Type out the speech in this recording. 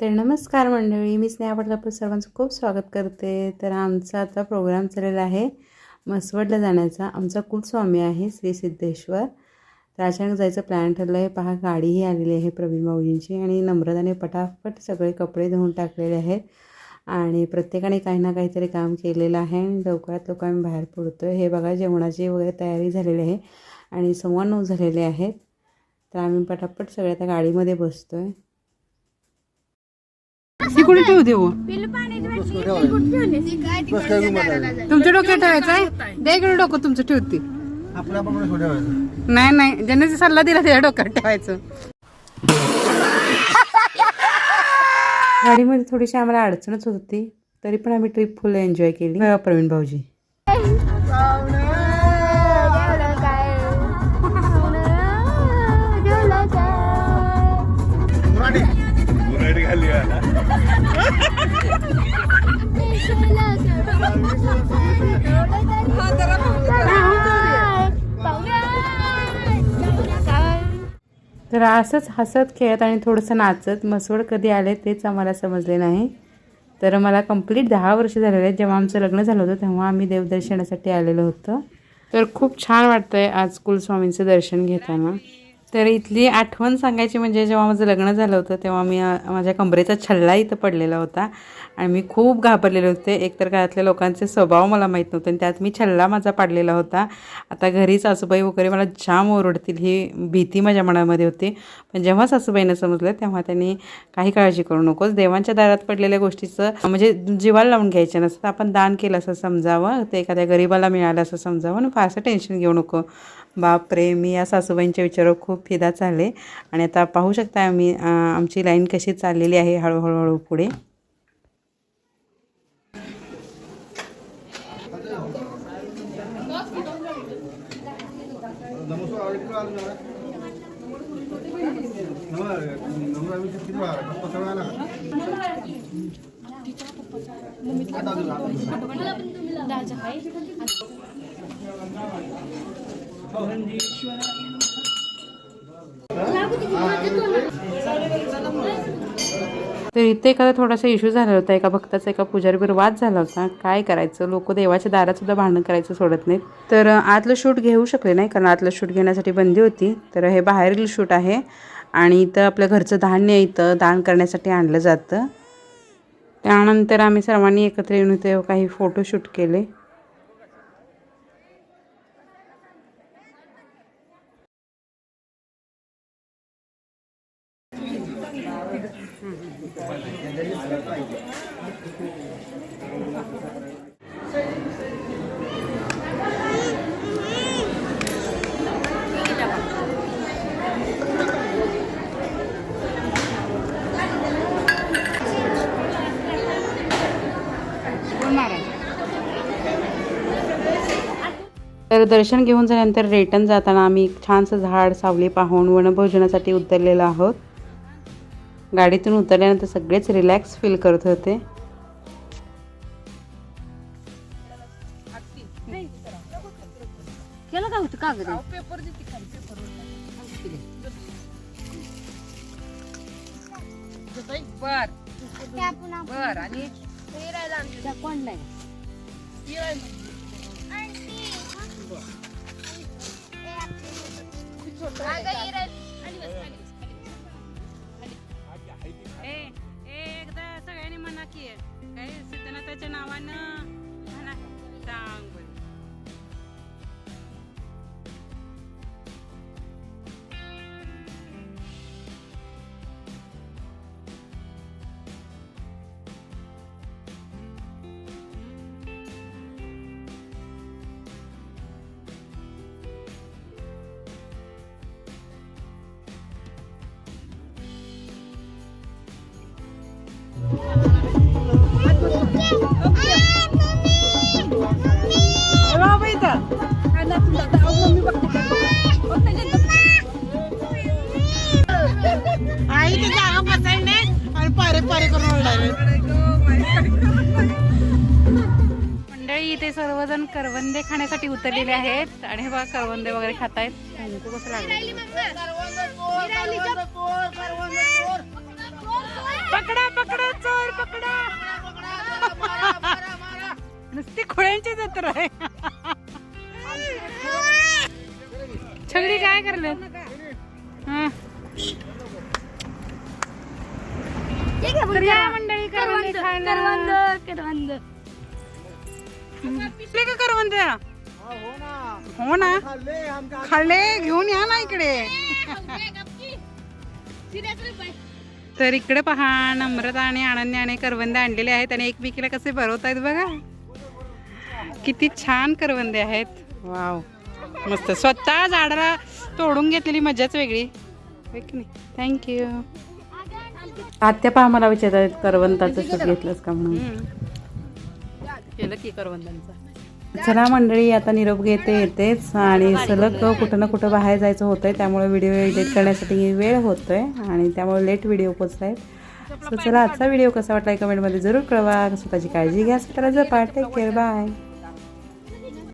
तर नमस्कार मंडळी मी स्नेहा पाटील आपलं सर्वांचं खूप स्वागत करते. तर आमचा आता प्रोग्राम चाललेला आहे मसवडला जाण्याचा. आमचा कुलस्वामी आहे श्री सिद्धेश्वर. तर अचानक जायचं प्लॅन ठरलं आहे पहा गाडीही आलेली आहे प्रवीण भाऊजींची आणि नम्रताने पटापट सगळे कपडे धुवून टाकलेले आहेत आणि प्रत्येकाने काही ना काहीतरी काम केलेलं आहे आणि लवकरात लवकर आम्ही बाहेर पडतो आहे हे बघा जेवणाची वगैरे तयारी झालेली आहे आणि सव्वा नऊ झालेले आहेत. तर आम्ही पटापट सगळे आता गाडीमध्ये बसतो आहे ती कुठे ठेवू देऊ? तुमच्या डोक्यात ठेवायचं आहे? दे इकडे डोकं तुमचं ठेवते. नाही नाही. ज्याने जे सल्ला दिला त्याच्या डोक्यात ठेवायचं. गाडीमध्ये थोडीशी आम्हाला अडचणच होती. तरी पण आम्ही ट्रिप फुल एन्जॉय केली. प्रवीण भाऊजी. तर असंच हसत खेळत आणि थोडंसं नाचत मसवड कधी आले तेच आम्हाला समजले नाही. तर मला कंप्लीट दहा वर्ष झालेले आहेत. जेव्हा आमचं लग्न झालं होतं तेव्हा आम्ही देवदर्शनासाठी आलेलो होतो. तर खूप छान वाटतं आहे आज कुलस्वामींचं दर्शन घेताना. तर इथली आठवण सांगायची म्हणजे जेव्हा माझं लग्न झालं होतं तेव्हा मी माझ्या कमरेचा छल्ला इथं पडलेला होता. आणि मी खूप घाबरलेले होते. एकतर घरातल्या लोकांचे स्वभाव मला माहीत नव्हते आणि त्यात मी छल्ला माझा पाडलेला होता. आता घरी सासूबाई वगैरे मला जाम ओरडतील ही भीती माझ्या मनामध्ये होती. पण जेव्हा सासूबाईनं समजलं तेव्हा त्यांनी काही काळजी करू नकोस. देवांच्या दारात पडलेल्या गोष्टीचं म्हणजे जीवाला लावून घ्यायचं नसतं आपण दान केलं असं समजावं ते एखाद्या गरीबाला मिळालं असं समजावं आणि फारसं टेन्शन घेऊ नको. बापरे मी या सासूबाईंच्या विचारावर खूप फिदा चालले आणि आता पाहू शकता आम्ही आमची लाईन कशी चाललेली आहे हळूहळूहळू पुढे. तर इथे एखादा थोडासा इश्यू झाला होता. एका भक्ताचा एका पुजारीवर वाद झाला होता. काय करायचं? लोक देवाच्या दारात सुद्धा भांडण करायचं सोडत नाहीत. तर आतलं शूट घेऊ शकले नाही कारण आतलं शूट घेण्यासाठी बंदी होती. तर हे बाहेरील शूट आहे आणि इथं आपलं घरचं धान्य इथं दान करण्यासाठी आणलं जातं. त्यानंतर आम्ही सर्वांनी एकत्र येऊन इथे काही फोटोशूट केले. तर दर्शन घेऊन झाल्यानंतर रिटर्न जाताना आम्ही एक छानसं झाड सावली पाहून वनभोजनासाठी उतरलेलो आहोत. गाडीतून उतरल्यानंतर सगळेच रिलॅक्स फील करत होते. केलं काय होतं कागद? बर. की काय सिद्धनाथाच्या नावानं म्हणा सांग इथे जागा बसायला नाही. आणि पारे पारे करून ओरडायला मंडळी इथे सर्वजण करवंदे खाण्यासाठी उतरलेले आहेत. आणि हे बघा करवंदे वगैरे खातायत. कुंकू कसं लागलं पकडा पकडा चोर पकडा. नुसती खोळ्यांची जत्रा आहे छगडी काय करले तर या मंडळी करवंद करवंद का करवंद? हो ना. खाल्ले घेऊन या ना इकडे. तर इकडे पहा नम्रता आणि आनंदने करवंदे आणलेले आहेत आणि एकमेकीला कसे भरवत आहेत बघा. किती छान करवंदे आहेत. वाव. मस्त. स्वतः झाडाला तोडून घेतलेली मजाच वेगळी. थँक्यू आत्या पहा मला विचारतात करवंताचं शूट घेतलंस का म्हणून? केलं की करवंदांचा चला मंडळी आता निरोप घेते येतेच. आणि सलग कुठं ना कुठं बाहेर जायचं होतंय त्यामुळे व्हिडिओ एडिट करण्यासाठी वेळ होतोय. आणि त्यामुळे लेट व्हिडिओ पोचत आहेत सो चला आजचा व्हिडिओ कसा वाटला? कमेंटमध्ये जरूर कळवा. स्वतःची काळजी घ्या. स्वतःला जपा. Take care bye